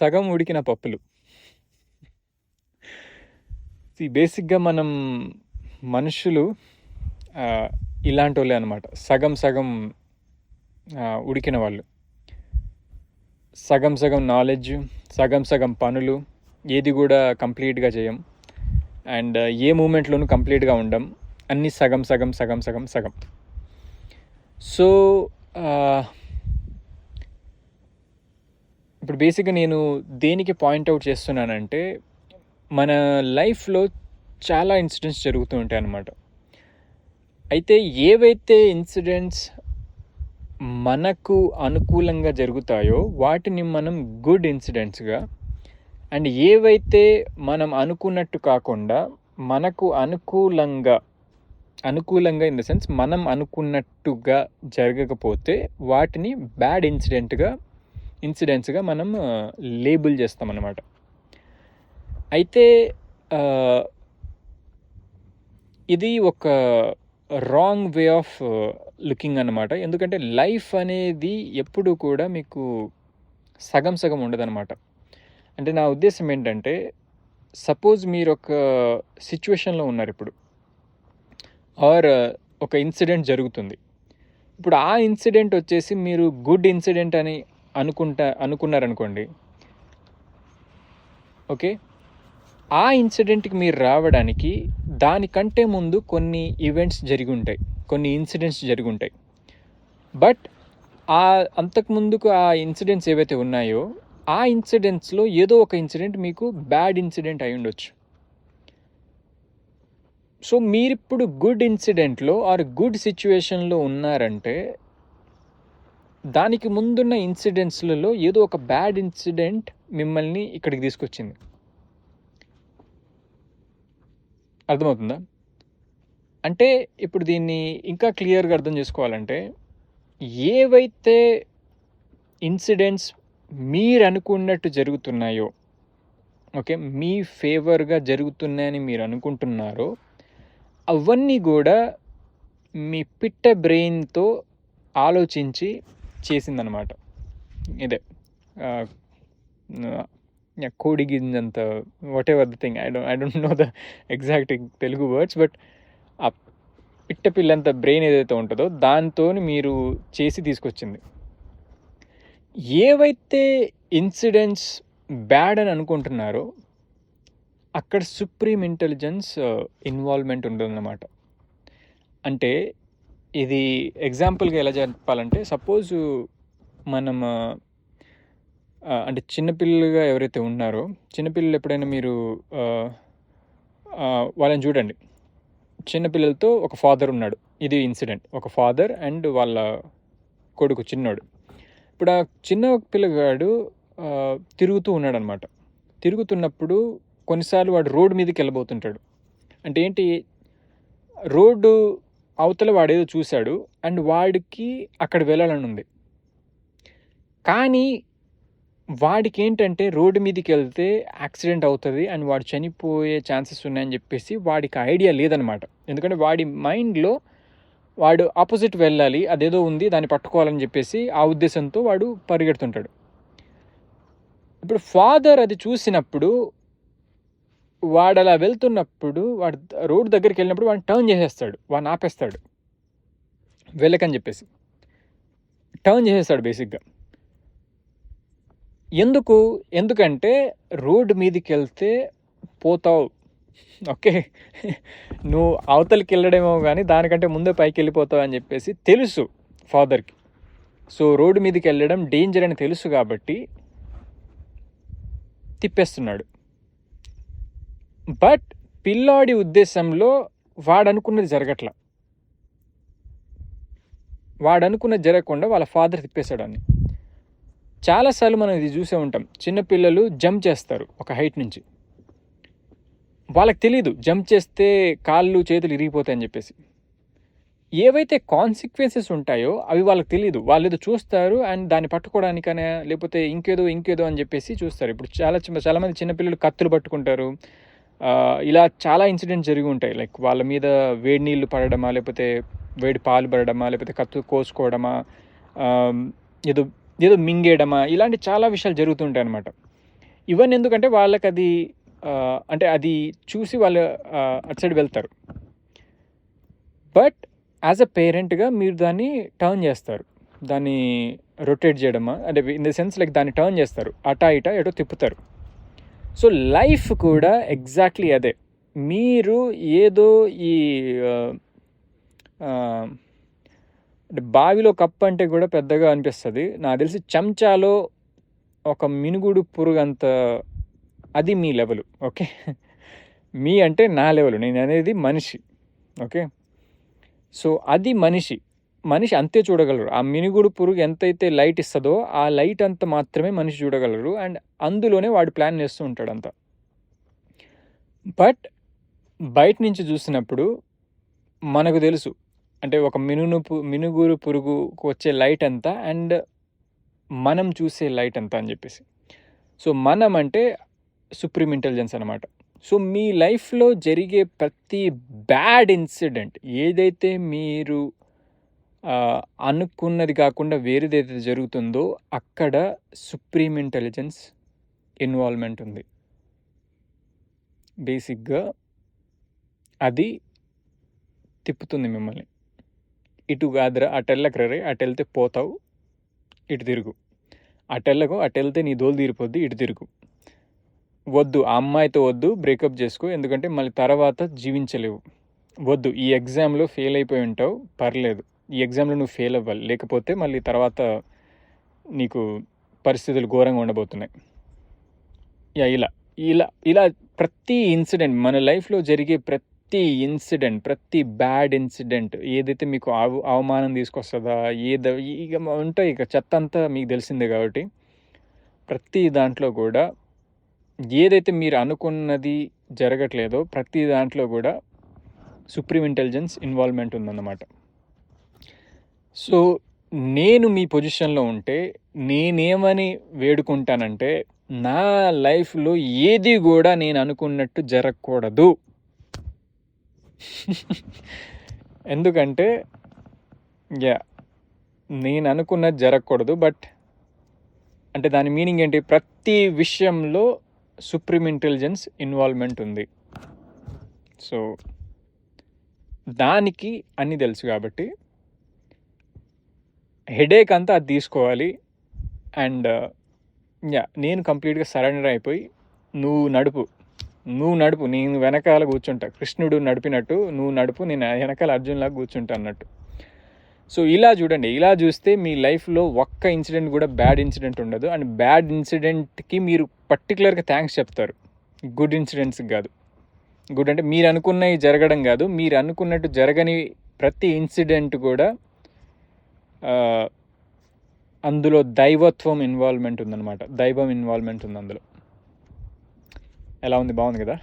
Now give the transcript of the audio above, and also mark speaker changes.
Speaker 1: సగం ఉడికిన పప్పులు. బేసిక్‌గా మనం మనుషులు ఇలాంటి వాళ్ళే అనమాట. సగం సగం ఉడికిన వాళ్ళు. సగం సగం నాలెడ్జ్, సగం సగం పనులు ఏది కూడా కంప్లీట్‌గా చేయం. అండ్ ఏ మూమెంట్‌లోనూ కంప్లీట్‌గా ఉండం. అన్నీ సగం సగం, సగం సగం, సగం. సో, ఇప్పుడు బేసిక్‌గా నేను దేనికి పాయింట్ చేస్తున్నానంటే, మన లైఫ్‌లో చాలా ఇన్సిడెంట్స్ జరుగుతూ ఉంటాయి అన్నమాట. అయితే ఏవైతే ఇన్సిడెంట్స్ మనకు అనుకూలంగా జరుగుతాయో వాటిని మనం గుడ్ ఇన్సిడెంట్స్‌గా అండ్ ఏవైతే మనం అనుకున్నట్టు కాకుండా మనకు అనుకూలంగా, అనుకూలంగా ఇన్ ద సెన్స్ మనం అనుకున్నట్టుగా జరగకపోతే వాటిని బ్యాడ్ ఇన్సిడెంట్‌గా ఇన్సిడెంట్స్‌గా మనం లేబుల్ చేస్తామన్నమాట. అయితే ఇది ఒక రాంగ్ వే ఆఫ్ లుకింగ్ అన్నమాట. ఎందుకంటే లైఫ్ అనేది ఎప్పుడూ కూడా మీకు సగం సగం ఉండదనమాట. అంటే నా ఉద్దేశం ఏంటంటే, సపోజ్ మీరొక ఉన్నారు ఇప్పుడు ఆర్ ఒక ఇన్సిడెంట్ జరుగుతుంది. ఇప్పుడు ఆ ఇన్సిడెంట్ వచ్చేసి మీరు గుడ్ ఇన్సిడెంట్ అని అనుకుంటా అనుకున్నారనుకోండి. ఓకే. ఆ ఇన్సిడెంట్‌కి మీరు రావడానికి దానికంటే ముందు కొన్ని ఈవెంట్స్ జరిగుంటాయి. కొన్ని ఇన్సిడెంట్స్ జరిగుంటాయి. బట్ ఆ అంతకు ముందుకు ఆ ఇన్సిడెంట్స్ ఏవైతే ఉన్నాయో, ఆ ఇన్సిడెంట్స్‌లో ఏదో ఒక ఇన్సిడెంట్ మీకు బ్యాడ్ ఇన్సిడెంట్ అయి ఉండొచ్చు సో, మీరిప్పుడు గుడ్ ఇన్సిడెంట్‌లో ఆర్ గుడ్ సిచ్యువేషన్లో ఉన్నారంటే దానికి ముందున్న ఇన్సిడెంట్స్‌లలో ఏదో ఒక బ్యాడ్ ఇన్సిడెంట్ మిమ్మల్ని ఇక్కడికి తీసుకొచ్చింది. అర్థమవుతుందా? అంటే ఇప్పుడు దీన్ని ఇంకా క్లియర్‌గా అర్థం చేసుకోవాలంటే, ఏవైతే ఇన్సిడెంట్స్ మీరు అనుకున్నట్టు జరుగుతున్నాయో, ఓకే. మీ ఫేవర్‌గా జరుగుతున్నాయని మీరు అనుకుంటున్నారో అవన్నీ కూడా మీ పిట్ట బ్రెయిన్‌తో ఆలోచించి చేసిందనమాట. ఇదే కోడి గింజంత whatever the thing I don't I don't know the exact Telugu words. But ఆ పిట్ట పిల్లంత బ్రెయిన్ ఏదైతే ఉంటుందో దాంతోని మీరు చేసి తీసుకొచ్చింది. ఏవైతే ఇన్సిడెంట్స్ బ్యాడ్ అని అనుకుంటున్నారో, అక్కడ సుప్రీం ఇంటెలిజెన్స్ ఇన్వాల్వ్‌మెంట్ ఉంటుందన్నమాట. అంటే ఇది ఎగ్జాంపుల్‌గా ఎలా చెప్పాలంటే సపోజ్ మనం అంటే చిన్నపిల్లలుగా ఎవరైతే ఉన్నారో, చిన్నపిల్లలు ఎప్పుడైనా మీరు వాళ్ళని చూడండి. చిన్నపిల్లలతో ఒక ఫాదర్ ఉన్నాడు. ఇది ఇన్సిడెంట్. ఒక ఫాదర్ అండ్ వాళ్ళ కొడుకు చిన్నోడు. ఇప్పుడు ఆ చిన్న పిల్లగాడు తిరుగుతూ తిరుగుతూ ఉన్నాడనమాట. తిరుగుతున్నప్పుడు కొన్నిసార్లు వాడు రోడ్ మీదకెళ్ళబోతుంటాడు. అంటే ఏంటి రోడ్డు అవతల వాడేదో చూశాడు అండ్ వాడికి అక్కడ వెళ్ళాలని ఉంది. కానీ వాడికి ఏంటంటే రోడ్డు మీదకి వెళ్తే యాక్సిడెంట్ అవుతుంది అండ్ వాడు చనిపోయే ఛాన్సెస్ ఉన్నాయని చెప్పేసి వాడికి ఐడియా లేదనమాట. ఎందుకంటే వాడి మైండ్‌లో వాడు ఆపోజిట్ వెళ్ళాలి. అదేదో ఉంది దాన్ని పట్టుకోవాలని చెప్పేసి ఆ ఉద్దేశంతో వాడు పరిగెడుతుంటాడు. ఇప్పుడు ఫాదర్ అది చూసినప్పుడు వాడు అలా వెళ్తున్నప్పుడు వాడు రోడ్ దగ్గరికెళ్ళినప్పుడు వాడిని టర్న్ చేసేస్తాడు. వాడిని ఆపేస్తాడు. వెళ్ళకని చెప్పేసి. టర్న్ చేసేస్తాడు బేసిక్‌గా. ఎందుకు? ఎందుకంటే రోడ్ మీదకెళ్తే పోతావు. ఓకే. నువ్వు అవతలకెళ్ళడమేమో కానీ దానికంటే ముందే పైకెళ్ళిపోతావు అని చెప్పేసి తెలుసు ఫాదర్‌కి. సో, రోడ్ మీదకెళ్ళడం డేంజర్ అని తెలుసు కాబట్టి తిప్పేస్తున్నాడు. బట్ పిల్లాడి ఉద్దేశంలో వాడనుకున్నది జరగట్ల. వాడనుకున్నది జరగకుండా వాళ్ళ ఫాదర్ తిప్పేసాడు చాలాసార్లు మనం ఇది చూసే ఉంటాం. చిన్నపిల్లలు జంప్ చేస్తారు ఒక హైట్ నుంచి. వాళ్ళకి తెలీదు జంప్ చేస్తే కాళ్ళు, చేతులు ఇరిగిపోతాయని చెప్పేసి. ఏవైతే కాన్సిక్వెన్సెస్ ఉంటాయో అవి వాళ్ళకి తెలియదు వాళ్ళు వాళ్ళేదో చూస్తారు అండ్ దాన్ని పట్టుకోవడానికనే లేకపోతే ఇంకేదో, ఇంకేదో అని చెప్పేసి చూస్తారు. ఇప్పుడు చాలా చాలామంది చిన్నపిల్లలు కత్తులు పట్టుకుంటారు. ఇలా చాలా ఇన్సిడెంట్స్ జరిగి ఉంటాయి. లైక్ వాళ్ళ మీద వేడి నీళ్ళు పడడమా, లేకపోతే వేడి పాలు పడడమా, లేకపోతే కత్తు కోసుకోవడమా, ఏదో ఏదో మింగేయడమా ఇలాంటి చాలా విషయాలు జరుగుతుంటాయి అనమాట ఇవన్నీ ఎందుకంటే వాళ్ళకి అది అంటే అది చూసి వాళ్ళు అటు సైడ్ వెళ్తారు. బట్ యాజ్ అ పేరెంట్గా మీరు దాన్ని టర్న్ చేస్తారు. దాన్ని రొటేట్ చేయడమా అంటే ఇన్ ద సెన్స్ లైక్ దాన్ని టర్న్ చేస్తారు. అటా ఇటా ఎటో తిప్పుతారు. సో లైఫ్ కూడా ఎగ్జాక్ట్లీ అదే. మీరు ఏదో ఈ అంటే బావిలో కప్పు అంటే కూడా పెద్దగా అనిపిస్తుంది. నాకు తెలిసి చెంచాలో ఒక మినుగుడు పురుగు అంత అది మీ లెవెల్ ఓకే? మీ అంటే నా లెవెల్ నేను అనేది మనిషి ఓకే? సో అది మనిషి. మనిషి అంతే చూడగలరు. ఆ మినుగుడు పురుగు ఎంతైతే లైట్ ఇస్తుందో ఆ లైట్ అంత మాత్రమే మనిషి చూడగలరు. అండ్ అందులోనే వాడు ప్లాన్ చేస్తూ ఉంటాడు అంత బట్ బయట నుంచి చూసినప్పుడు మనకు తెలుసు. అంటే ఒక మినును మినుగురు పురుగుకు వచ్చే లైట్ ఎంత అండ్ మనం చూసే లైట్ ఎంత అని చెప్పేసి. సో మనం అంటే సుప్రీం ఇంటెలిజెన్స్ అనమాట సో మీ లైఫ్లో జరిగే ప్రతి బ్యాడ్ ఇన్సిడెంట్ ఏదైతే మీరు అనుకున్నది కాకుండా వేరేదైతే జరుగుతుందో అక్కడ సుప్రీం ఇంటెలిజెన్స్ ఇన్వాల్వ్మెంట్ ఉంది. బేసిక్గా అది తిప్పుతుంది మిమ్మల్ని. ఇటు కాదురా అటు వెళ్ళకు రే అటు వెళ్తే పోతావు ఇటు తిరుగు. అటు వెళ్ళకు అటు వెళ్తే నీ దోలు తీరిపోద్ది ఇటు తిరుగు. వద్దు ఆ అమ్మాయితో వద్దు బ్రేకప్ చేసుకో ఎందుకంటే మళ్ళీ తర్వాత జీవించలేవు. వద్దు ఈ ఎగ్జామ్లో ఫెయిల్ అయిపోయి ఉంటావు పర్లేదు. ఈ ఎగ్జామ్లో నువ్వు ఫెయిల్ అవ్వాలి. లేకపోతే మళ్ళీ తర్వాత నీకు పరిస్థితులు ఘోరంగా ఉండబోతున్నాయి. యా ఇలా. ఇలా ఇలా ప్రతి ఇన్సిడెంట్ మన లైఫ్లో జరిగే ప్రతి ఇన్సిడెంట్ ప్రతి బ్యాడ్ ఇన్సిడెంట్ ఏదైతే మీకు అవ అవమానం తీసుకొస్తుందా ఏదో ఇక ఉంటాయి. ఇక చెత్త అంతా మీకు తెలిసిందే కాబట్టి ప్రతి దాంట్లో కూడా ఏదైతే మీరు అనుకున్నది జరగట్లేదో ప్రతి దాంట్లో కూడా సుప్రీం ఇంటెలిజెన్స్ ఇన్వాల్వ్మెంట్ ఉందన్నమాట. సో నేను మీ పొజిషన్లో ఉంటే నేనేమని వేడుకుంటానంటే నా లైఫ్లో ఏది కూడా నేను అనుకున్నట్టు జరగకూడదు ఎందుకంటే యా నేను అనుకున్నది జరగకూడదు బట్ అంటే దాని మీనింగ్ ఏంటి? ప్రతి విషయంలో సుప్రీం ఇంటెలిజెన్స్ ఇన్వాల్వ్మెంట్ ఉంది. సో దానికి అన్నీ తెలుసు కాబట్టి హెడేక్ అంతా అది తీసుకోవాలి. అండ్ యా నేను కంప్లీట్గా సరెండర్ అయిపోయి నువ్వు నడుపు. నువ్వు నడుపు నేను వెనకాల కూర్చుంటా. కృష్ణుడు నడిపినట్టు నువ్వు నడుపు నేను వెనకాల అర్జున్లాగా కూర్చుంటా అన్నట్టు. సో ఇలా చూడండి. ఇలా చూస్తే మీ లైఫ్లో ఒక్క ఇన్సిడెంట్ కూడా బ్యాడ్ ఇన్సిడెంట్ ఉండదు. అండ్ బ్యాడ్ ఇన్సిడెంట్కి మీరు పర్టికులర్గా థ్యాంక్స్ చెప్తారు. గుడ్ ఇన్సిడెంట్స్కి కాదు. గుడ్ అంటే మీరు అనుకున్నవి జరగడం కాదు. మీరు అనుకున్నట్టు జరగని ప్రతి ఇన్సిడెంట్ కూడా అందులో దైవత్వం ఇన్వాల్వ్మెంట్ ఉందన్నమాట. దైవం ఇన్వాల్వ్మెంట్ ఉంది అందులో. ఎలా ఉంది? బాగుంది కదా?